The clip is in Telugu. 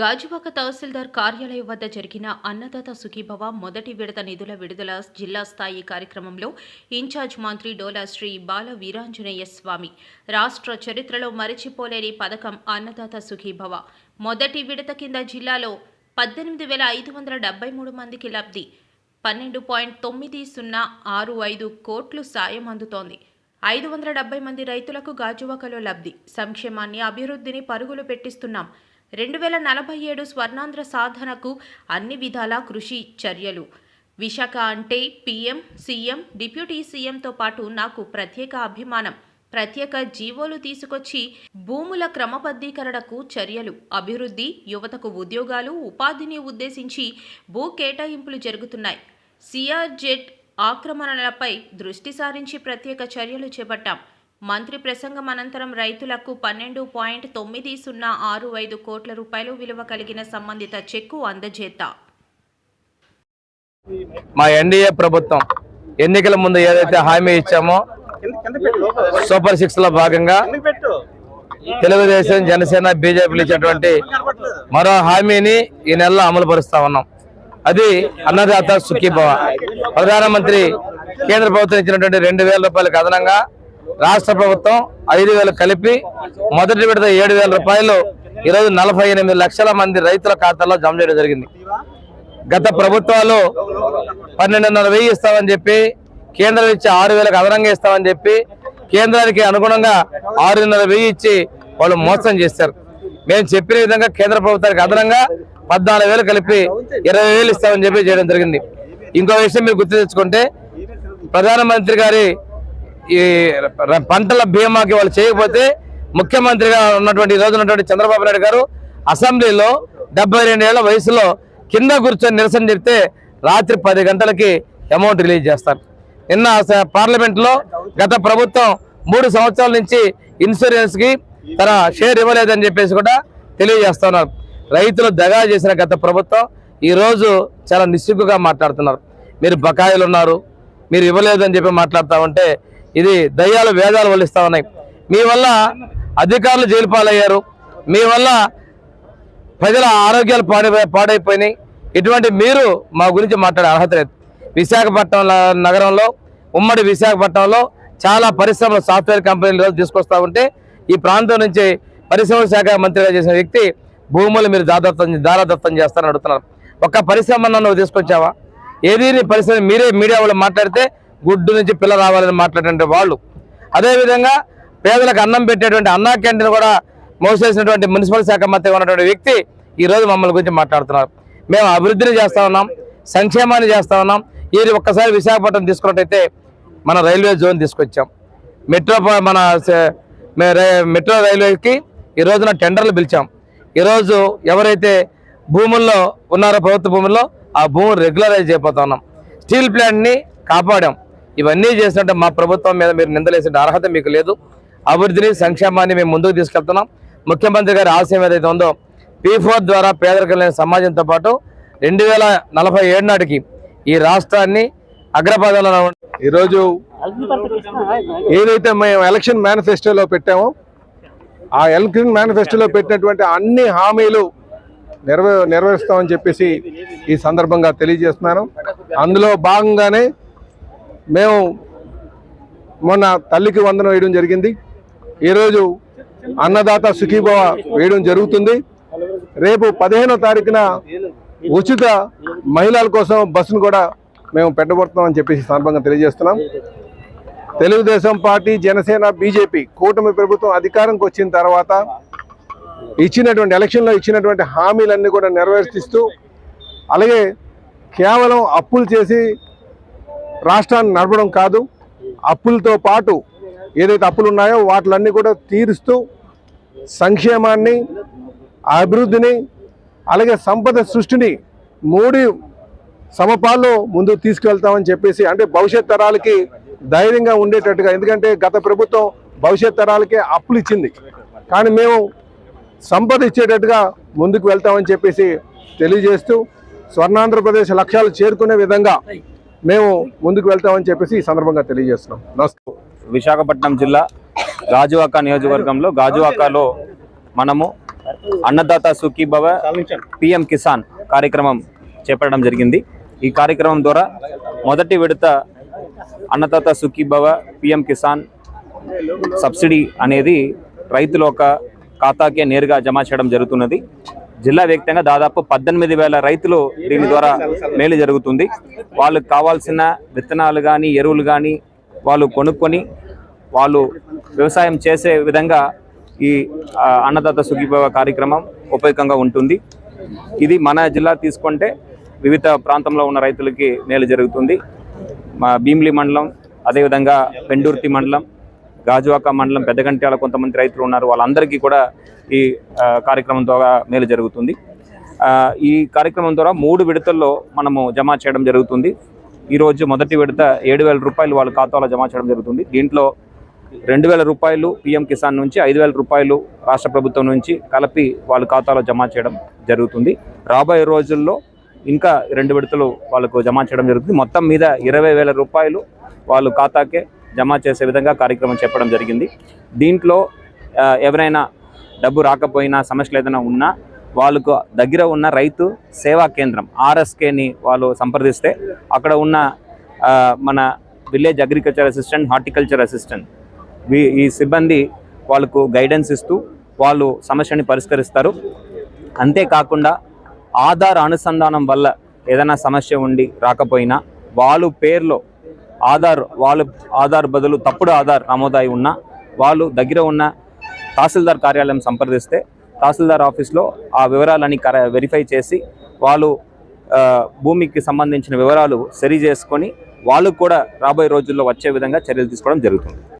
గాజువాక తహసీల్దార్ కార్యాలయం వద్ద జరిగిన అన్నదాత సుఖీభవ మొదటి విడత నిధుల విడుదల జిల్లా స్థాయి కార్యక్రమంలో ఇన్ఛార్జ్ మంత్రి డోలా శ్రీ బాల వీరాంజనేయ స్వామి. రాష్ట్ర చరిత్రలో మరిచిపోలేని పథకం అన్నదాత సుఖీభవ. మొదటి విడత కింద జిల్లాలో పద్దెనిమిది వేల ఐదు వందల డెబ్బై మూడు మందికి లబ్ధి. పన్నెండు పాయింట్ తొమ్మిది సున్నా ఆరు ఐదు కోట్లు సాయం అందుతోంది. ఐదు వందల డెబ్బై మంది రైతులకు గాజువాకలో లబ్ధి. సంక్షేమాన్ని అభివృద్ధిని పరుగులు పెట్టిస్తున్నాం. రెండు వేల నలభై ఏడు స్వర్ణాంధ్ర సాధనకు అన్ని విధాల కృషి చర్యలు. విశాఖ అంటే పీఎం సీఎం డిప్యూటీ సీఎంతో పాటు నాకు ప్రత్యేక అభిమానం. ప్రత్యేక జీవోలు తీసుకొచ్చి భూముల క్రమబద్ధీకరణకు చర్యలు. అభివృద్ధి యువతకు ఉద్యోగాలు ఉపాధిని ఉద్దేశించి భూ కేటాయింపులు జరుగుతున్నాయి. సిఆర్జెట్ ఆక్రమణలపై దృష్టి సారించి ప్రత్యేక చర్యలు చేపట్టాం. మంత్రి ప్రసంగం అనంతరం రైతులకు పన్నెండు పాయింట్ తొమ్మిది సున్నా ఆరు ఐదు కోట్ల రూపాయలు విలువ కలిగిన సంబంధిత చెక్కు అందజేత. మా ఎన్డీఏ ప్రభుత్వం ఎన్నికల ముందు ఏదైతే హామీ ఇచ్చామో సూపర్ సిక్స్లో భాగంగా తెలుగుదేశం జనసేన బీజేపీలు ఇచ్చినటువంటి మరో హామీని ఈ నెలలో అమలు పరుస్తా ఉన్నాం. అది అన్నదాత సుఖీభవ. ప్రధానమంత్రి కేంద్ర ప్రభుత్వం ఇచ్చినటువంటి రెండు వేల రూపాయలకు అదనంగా రాష్ట్ర ప్రభుత్వం ఐదు వేలు కలిపి మొదటి విడత ఏడు వేల రూపాయలు ఈరోజు నలభై ఎనిమిది లక్షల మంది రైతుల ఖాతాల్లో జమ చేయడం జరిగింది. గత ప్రభుత్వాలు పన్నెండున్నర వెయ్యి ఇస్తామని చెప్పి కేంద్రం ఇచ్చి ఆరు వేలకు అదనంగా ఇస్తామని చెప్పి కేంద్రానికి అనుగుణంగా ఆరున్నర వెయ్యి ఇచ్చి వాళ్ళు మోసం చేశారు. మేము చెప్పిన విధంగా కేంద్ర ప్రభుత్వానికి అదనంగా పద్నాలుగు వేలు కలిపి ఇరవై వేలు ఇస్తామని చెప్పి చేయడం జరిగింది. ఇంకో విషయం మీరు గుర్తు తెచ్చుకుంటే ప్రధానమంత్రి గారి ఈ పంటల బీమాకి వాళ్ళు చేయకపోతే ముఖ్యమంత్రిగా ఉన్నటువంటి ఈరోజు ఉన్నటువంటి చంద్రబాబు నాయుడు గారు అసెంబ్లీలో డెబ్బై ఏళ్ళ వయసులో కింద కూర్చొని నిరసన చెప్తే రాత్రి పది గంటలకి అమౌంట్ రిలీజ్ చేస్తారు. నిన్న పార్లమెంట్లో గత ప్రభుత్వం మూడు సంవత్సరాల నుంచి ఇన్సూరెన్స్కి తన షేర్ ఇవ్వలేదని చెప్పేసి కూడా తెలియజేస్తున్నారు. రైతులు దగా చేసిన గత ప్రభుత్వం ఈరోజు చాలా నిస్సిగ్గుగా మాట్లాడుతున్నారు. మీరు బకాయిలు ఉన్నారు మీరు ఇవ్వలేదు అని చెప్పి మాట్లాడుతూ ఉంటే ఇది దయ్యాలు వేదాలు వల్లిస్తా ఉన్నాయి. మీ వల్ల అధికారులు జైలు పాలయ్యారు. మీ వల్ల ప్రజల ఆరోగ్యాలు పాడై పాడైపోయినాయి. ఇటువంటి మీరు మా గురించి మాట్లాడే అర్హత లేదు. విశాఖపట్నం నగరంలో ఉమ్మడి విశాఖపట్నంలో చాలా పరిశ్రమలు సాఫ్ట్వేర్ కంపెనీలు తీసుకొస్తూ ఉంటే ఈ ప్రాంతం నుంచి పరిశ్రమల శాఖ మంత్రిగా చేసిన వ్యక్తి భూములు మీరు దాదాత్వం దారాదత్తం చేస్తారని అడుగుతున్నారు. ఒక్క పరిశ్రమ నువ్వు తీసుకొచ్చావా? ఏది పరిశ్రమ? మీరే మీడియా వాళ్ళు మాట్లాడితే గుడ్డు నుంచి పిల్ల రావాలని మాట్లాడే వాళ్ళు. అదేవిధంగా పేదలకు అన్నం పెట్టేటువంటి అన్నా క్యాంటీన్ కూడా మోసేసినటువంటి మున్సిపల్ శాఖ మంత్రిగా ఉన్నటువంటి వ్యక్తి ఈరోజు మమ్మల్ని గురించి మాట్లాడుతున్నారు. మేము అభివృద్ధిని చేస్తూ ఉన్నాం సంక్షేమాన్ని చేస్తా ఉన్నాం. ఈ ఒక్కసారి విశాఖపట్నం తీసుకున్నట్టయితే మన రైల్వే జోన్ తీసుకొచ్చాం. మెట్రో మన మెట్రో రైల్వేకి ఈ రోజున టెండర్లు పిలిచాం. ఈరోజు ఎవరైతే భూముల్లో ఉన్నారో ప్రభుత్వ భూముల్లో ఆ భూములు రెగ్యులరైజ్ చేయబోతున్నాం స్టీల్ ప్లాంట్ని కాపాడాం. ఇవన్నీ చేసినట్టు మా ప్రభుత్వం మీద మీరు నిందలేసే అర్హత మీకు లేదు. అభివృద్ధిని సంక్షేమాన్ని మేము ముందుకు తీసుకెళ్తున్నాం. ముఖ్యమంత్రి గారి ఆశయం ఏదైతే ఉందో పీ ఫోర్ ద్వారా పేదరికం లేని సమాజంతో పాటు రెండు వేల నలభై ఏడు నాటికి ఈ రాష్ట్రాన్ని అగ్రపదంలో ఈరోజు ఏదైతే మేము ఎలక్షన్ మేనిఫెస్టోలో పెట్టామో ఆ ఎలక్షన్ మేనిఫెస్టోలో పెట్టినటువంటి అన్ని హామీలు నెరవే నెరవేరుస్తామని చెప్పేసి ఈ సందర్భంగా తెలియజేస్తున్నాను. అందులో భాగంగానే మేము మొన్న తల్లికి వందనం వేయడం జరిగింది. ఈరోజు అన్నదాత సుఖీభవ వేయడం జరుగుతుంది. రేపు పదిహేనో తారీఖున ఉచిత మహిళల కోసం బస్సును కూడా మేము పెట్టబోతున్నామని చెప్పేసి సందర్భంగా తెలియజేస్తున్నాం. తెలుగుదేశం పార్టీ జనసేన బీజేపీ కూటమి ప్రభుత్వం అధికారంకి వచ్చిన తర్వాత ఇచ్చినటువంటి ఎలక్షన్లో ఇచ్చినటువంటి హామీలన్నీ కూడా నెరవేర్తిస్తూ అలాగే కేవలం అప్పులు చేసి రాష్ట్రాన్ని నడపడం కాదు అప్పులతో పాటు ఏదైతే అప్పులు ఉన్నాయో వాటిలన్నీ కూడా తీరుస్తూ సంక్షేమాన్ని అభివృద్ధిని అలాగే సంపద సృష్టిని మూడి సమపాల్లో ముందుకు తీసుకెళ్తామని చెప్పేసి అంటే భవిష్యత్ తరాలకి ధైర్యంగా ఉండేటట్టుగా ఎందుకంటే గత ప్రభుత్వం భవిష్యత్ తరాలకే అప్పులు ఇచ్చింది. కానీ మేము సంపద ఇచ్చేటట్టుగా ముందుకు వెళ్తామని చెప్పేసి తెలియజేస్తూ స్వర్ణాంధ్రప్రదేశ్ లక్ష్యాలు చేరుకునే విధంగా మేము ముందుకు వెళ్తామని చెప్పేసి ఈ సందర్భంగా తెలియజేస్తున్నాం. నమస్కారం. విశాఖపట్నం జిల్లా గాజువాక నియోజకవర్గంలో గాజువాకలో మనము అన్నదాత సుఖీభవ పిఎం కిసాన్ కార్యక్రమం చేపట్టడం జరిగింది. ఈ కార్యక్రమం ద్వారా మొదటి విడత అన్నదాత సుఖీభవ పిఎం కిసాన్ సబ్సిడీ అనేది రైతుల ఒక ఖాతాకే నేరుగా జమ చేయడం జరుగుతున్నది. జిల్లా వ్యాప్తంగా దాదాపు పద్దెనిమిది వేల రైతులు దీని ద్వారా మేలు జరుగుతుంది. వాళ్ళకు కావాల్సిన విత్తనాలు కానీ ఎరువులు కానీ వాళ్ళు కొనుక్కొని వాళ్ళు వ్యవసాయం చేసే విధంగా ఈ అన్నదాత సుఖీభవ కార్యక్రమం ఉపయోగంగా ఉంటుంది. ఇది మన జిల్లా తీసుకుంటే వివిధ ప్రాంతంలో ఉన్న రైతులకి మేలు జరుగుతుంది. మా భీమిలి మండలం అదేవిధంగా పెండూర్తి మండలం గాజువాక మండలం పెద్దగంట్యాల కొంతమంది రైతులు ఉన్నారు. వాళ్ళందరికీ కూడా ఈ కార్యక్రమం ద్వారా మేలు జరుగుతుంది. ఈ కార్యక్రమం ద్వారా మూడు విడతల్లో మనము జమ చేయడం జరుగుతుంది. ఈరోజు మొదటి విడత ఏడు వేల రూపాయలు వాళ్ళ ఖాతాలో జమ చేయడం జరుగుతుంది. దీంట్లో రెండు వేల రూపాయలు పిఎం కిసాన్ నుంచి ఐదు వేల రూపాయలు రాష్ట్ర ప్రభుత్వం నుంచి కలిపి వాళ్ళ ఖాతాలో జమ చేయడం జరుగుతుంది. రాబోయే రోజుల్లో ఇంకా రెండు విడతలు వాళ్ళకు జమ చేయడం జరుగుతుంది. మొత్తం మీద ఇరవై వేల రూపాయలు వాళ్ళు ఖాతాకే జమ చేసే విధంగా కార్యక్రమం చెప్పడం జరిగింది. దీంట్లో ఎవరైనా డబ్బు రాకపోయినా సమస్యలు ఏదైనా ఉన్నా వాళ్ళకు దగ్గర ఉన్న రైతు సేవా కేంద్రం ఆర్ఎస్కేని వాళ్ళు సంప్రదిస్తే అక్కడ ఉన్న మన village agriculture assistant horticulture assistant we- ఈ సిబ్బంది వాళ్ళకు గైడెన్స్ ఇస్తూ వాళ్ళు సమస్యని పరిష్కరిస్తారు. అంతేకాకుండా ఆధార్ అనుసంధానం వల్ల ఏదైనా సమస్య ఉండి రాకపోయినా వాళ్ళు పేర్లో ఆధార్ వాళ్ళు ఆధార్ బదులు తప్పుడు ఆధార్ నమోదాయి ఉన్నా వాళ్ళు దగ్గర ఉన్న తహసీల్దార్ కార్యాలయం సంప్రదిస్తే తహసీల్దార్ ఆఫీస్లో ఆ వివరాలని కర వెరిఫై చేసి వాళ్ళు భూమికి సంబంధించిన వివరాలు సరి చేసుకొని వాళ్ళు కూడా రాబోయే రోజుల్లో వచ్చే విధంగా చర్యలు తీసుకోవడం జరుగుతుంది.